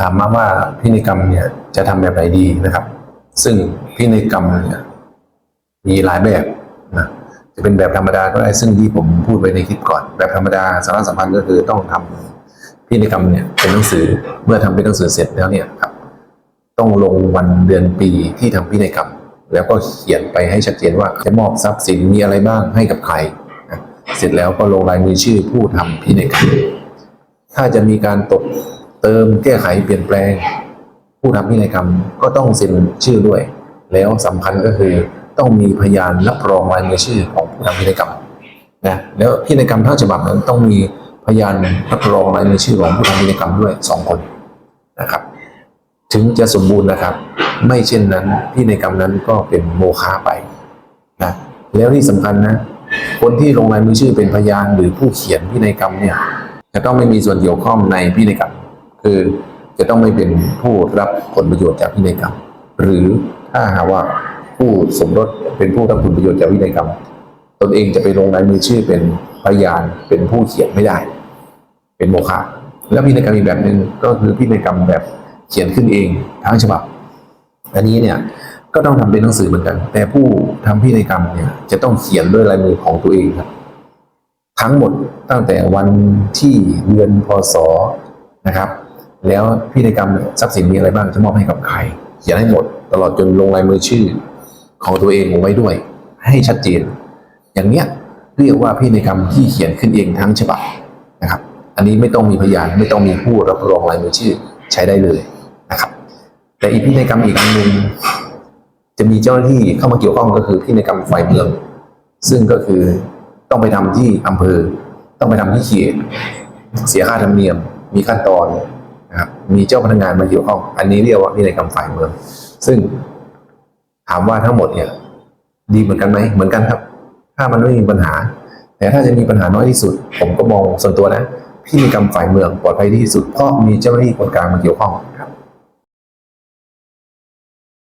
ถามมาว่าพินัยกรรมเนี่ยจะทำแบบไหนดีนะครับ ซึ่งพินัยกรรมเนี่ยมีหลายแบบนะจะเป็นแบบธรรมดาก็ได้ซึ่งที่ผมพูดไปในคลิปก่อน แบบธรรมดาสาระสำคัญก็คือต้องทำพินัยกรรมเนี่ยเป็นหนังสือเมื่อทำเป็นหนังสือเสร็จแล้วเนี่ยครับ ต้องลงวันเดือนปีที่ทำพินัยกรรม แล้วก็เขียนไปให้ชัดเจนว่าจะมอบทรัพย์สินมีอะไรบ้างให้กับใครนะเสร็จแล้วก็ลงลายมือชื่อผู้ทำพินัยกรรม ถ้าจะมีการตก เติมแก้ไขเปลี่ยนแปลง ผู้ทำพินัยกรรมก็ต้องเซ็นชื่อด้วย แล้วสำคัญก็คือต้องมีพยานรับรองลายมือชื่อของผู้ทำพินัยกรรมนะแล้วพินัยกรรมทั้งฉบับนั้นต้องมีพยานรับรองลายมือชื่อของผู้ทำพินัยกรรมด้วยสองคนนะครับ ถึงจะสมบูรณ์นะครับ ไม่เช่นนั้นพินัยกรรมนั้นก็เป็นโมฆะไปนะแล้วที่สำคัญนะ คนที่ลงลายมือชื่อเป็นพยานหรือผู้เขียนพินัยกรรมเนี่ยจะต้องไม่มีส่วนเกี่ยวข้องในพินัยกรรม คือจะต้องไม่เป็นผู้รับผลประโยชน์จากพินัยกรรม หรือถ้าหากว่าผู้สมรสเป็นผู้รับผลประโยชน์จากพินัยกรรม ตนเองจะไปลงลายมือชื่อเป็นพยานเป็นผู้เขียนไม่ได้ เป็นโมฆะแล้วพินัยกรรมอีกแบบหนึ่งก็คือพินัยกรรมแบบเขียนขึ้นเองทั้งฉบับ อันนี้เนี่ยก็ต้องทำเป็นหนังสือเหมือนกัน แต่ผู้ทำพินัยกรรมเนี่ยจะต้องเขียนด้วยลายมือของตัวเองครับ ทั้งหมดตั้งแต่วันที่เดือนพศนะครับ แล้วพินัยกรรมทรัพย์สินมีอะไรบ้างจะมอบให้กับใครเขียนให้หมด ตลอดจนลงลายมือชื่อ ของตัวเองลงไว้ด้วย ให้ชัดเจน อย่างเนี้ยเรียกว่าพินัยกรรมที่เขียนขึ้นเองทั้งฉบับนะครับ อันนี้ไม่ต้องมีพยานไม่ต้องมีผู้รับรองลายมือชื่อใช้ได้เลยนะครับ แต่อีกพินัยกรรมอีกอันหนึ่งจะมีเจ้าหน้าที่เข้ามาเกี่ยวข้องก็คือพินัยกรรมฝ่ายเมือง ซึ่งก็คือต้องไปทำที่อำเภอ ต้องไปทำที่เขตเสียค่าธรรมเนียม มีขั้นตอน นะครับมีเจ้าพนักงานมาเกี่ยวข้อง อันนี้เรียกว่าพินัยกรรมฝ่ายเมือง ซึ่งถามว่าทั้งหมดเนี่ย ดีเหมือนกันไหมเหมือนกันครับ ถ้ามันไม่มีปัญหา แต่ถ้าจะมีปัญหาน้อยที่สุด ผมก็มองส่วนตัวนะพินัยกรรมฝ่ายเมืองปลอดภัยที่สุดเพราะมีเจ้าหน้าที่คนกลางมาเกี่ยวข้องครับ